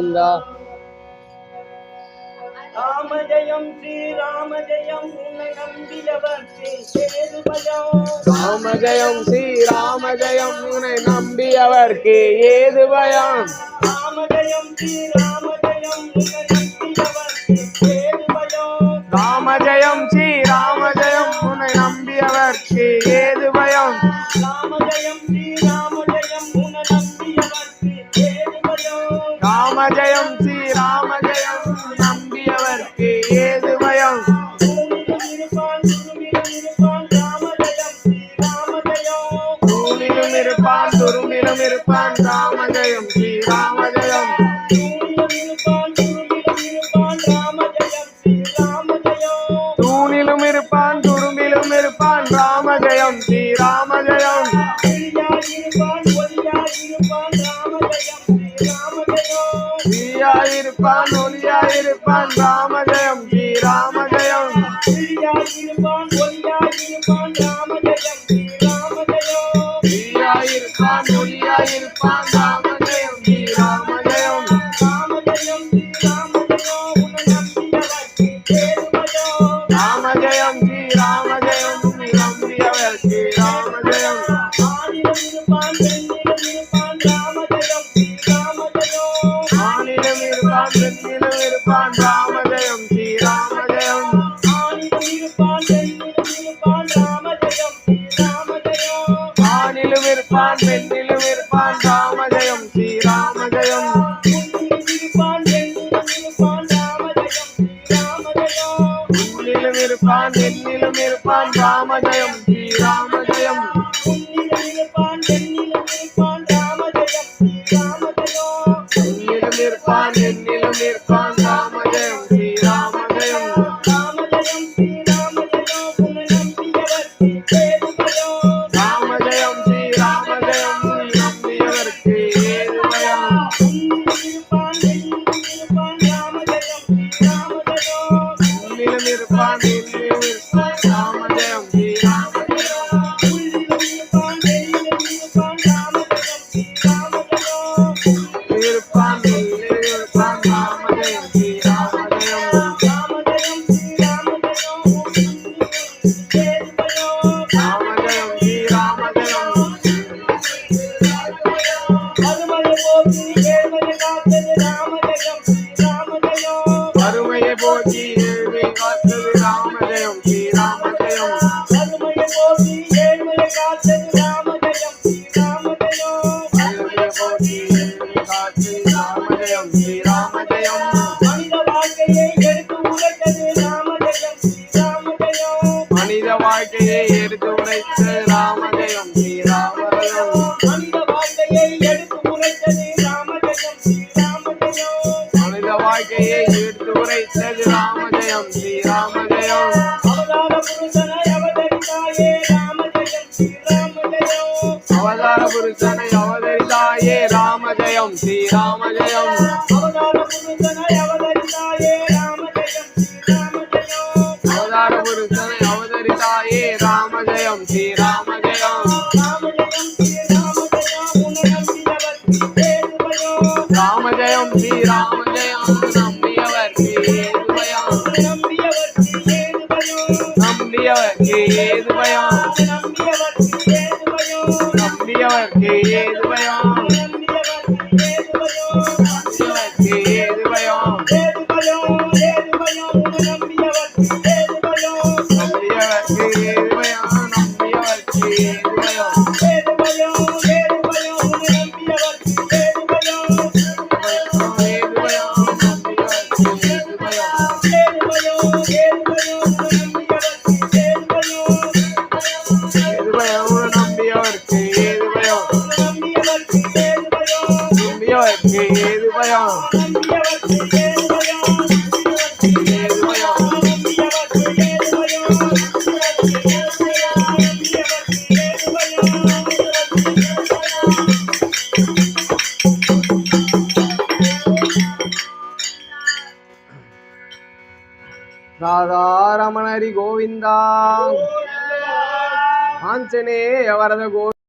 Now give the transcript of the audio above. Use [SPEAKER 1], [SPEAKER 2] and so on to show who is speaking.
[SPEAKER 1] கோவிந்தா
[SPEAKER 2] ராம ஜெயம் ஸ்ரீராம ஜெயம் உன்னை நம்பியவர்க்கு ஏது பயம்
[SPEAKER 1] ராம ஜெயம் ஸ்ரீ ராம ஜெயம் உன்னை நம்பியவர்க்கு ஏது பயம்
[SPEAKER 2] ராம ஜெயம் ஸ்ரீராம ஜெயம் உன்னை
[SPEAKER 1] ராம ஜெயம் ஸ்ரீ ராம ஜெயம் நம்பியவர்க்கு ஏது பயம்?
[SPEAKER 2] இருப்பான் பூமியில் இருப்பான்
[SPEAKER 1] துரும்பிலும் இருப்பான் ராம ஜெயம் ஸ்ரீ ஸ்ரீயாயிருப்பான் ஒளியாயிருப்பான் ராம ஜெயம் ஸ்ரீ ராம ஜெயம்
[SPEAKER 2] இருப்பான் ஒளியாயிருப்பான் ராம ஜெயம் ஸ்ரீராம ஜெயம்
[SPEAKER 1] ஸ்ரீயாயிருப்பான் ஒளியாயிருப்பான் ராம
[SPEAKER 2] இருப்பான் ராம ஜெயம்
[SPEAKER 1] ஸ்ரீ ராம ஜெயம் உன்னிலும் இருப்பான் பெண்ணிலும் இருப்பான் ராம ஜெயம் ஸ்ரீ ராம ஜெயம் ராம ஜெயம் ஸ்ரீ ராம ஜெயம் நம்பியவர்க்கு ஏது பயம் உன்னிலும் இருப்பான் பெண்ணிலும் இருப்பான் ராம ஜெயம் ஸ்ரீ காத்தது ராம ஜெயம் ஸ்ரீ ராம ஜெயம் வறுமையை போக்கி ஏழ்மை காத்தது ராம ஜெயம் ஸ்ரீ ராம ஜெயம்
[SPEAKER 2] జయ శ్రీరామ జయం శ్రీరామ జయం
[SPEAKER 1] అవతార పురుషన అవతరితాయే రామ జయం శ్రీరామ జయం అవతార
[SPEAKER 2] రామ జయం శ్రీరామ జయం నమ్మి பயம்
[SPEAKER 1] நம்பியவர்க்கு ஏது பயம்
[SPEAKER 2] நம்பியவர்க்கு ஏது பயம்
[SPEAKER 1] நம்பியவர்க்கு ஏது
[SPEAKER 2] రాధారమణ
[SPEAKER 1] హరి గోవిందా ఆంజనేయ వరద గోవింద